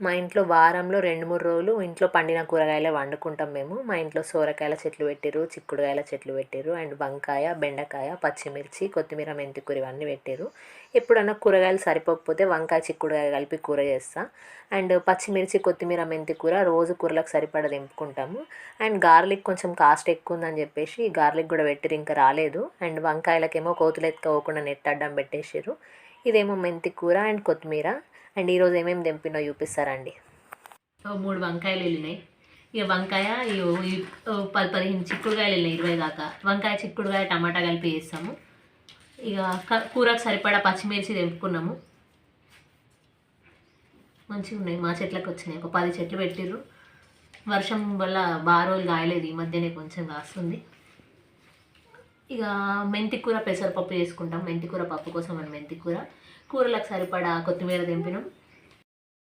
మా ఇంట్లో వారంలో రెండు మూడు రోజులు ఇంట్లో పండిన కూరగాయలే వండుకుంటాం మేము. మా ఇంట్లో సోరకాయల చెట్లు పెట్టిర్రు చిక్కుడుకాయల చెట్లు పెట్టిర్రు అండ్ వంకాయ బెండకాయ పచ్చిమిర్చి కొత్తిమీర మెంతికూర ఇవన్నీ పెట్టిర్రు. ఎప్పుడన్నా కూరగాయలు సరిపోకపోతే వంకాయ చిక్కుడుకాయ కలిపి కూర చేస్తా. అండ్ పచ్చిమిర్చి కొత్తిమీర మెంతికూర రోజు కూరలకు సరిపడా దింపుకుంటాము అండ్ గార్లిక్ కొంచెం కాస్ట్ ఎక్కువ ఉందని చెప్పేసి గార్లిక్ కూడా పెట్టిరు ఇంకా రాలేదు. అండ్ వంకాయలకేమో కోతులు ఎత్తుకోకుండా నెట్ అడ్డం పెట్టేసారు ఇదేమో మెంతి కూర అండ్ కొత్తిమీర. అండ్ ఈరోజు ఏమేమి తెంపినో చూపిస్తారండి. మూడు వంకాయలు వెళ్ళినాయి. ఇక వంకాయ ఇగో ఈ పది పదిహేను చిక్కుడుకాయలు వెళ్ళినాయి ఇరవై దాకా. వంకాయ చిక్కుడుకాయ టమాటా కలిపి వేస్తాము ఇక కూరకు సరిపడా పచ్చిమిర్చి తెంపుకున్నాము. మంచిగా ఉన్నాయి. మా చెట్లకు వచ్చినాయి. ఒక పది చెట్లు పెట్టిర్రు. వర్షం వల్ల బారోలు రోజులు కాయలేదు. ఈ మధ్యనే కొంచెం కాస్తుంది. ఇక మెంతికూర పెసరపప్పు చేసుకుంటాం. మెంతికూర పప్పు కోసం అని మెంతికూర. కూరలకు సరిపడా కొత్తిమీర దింపినాం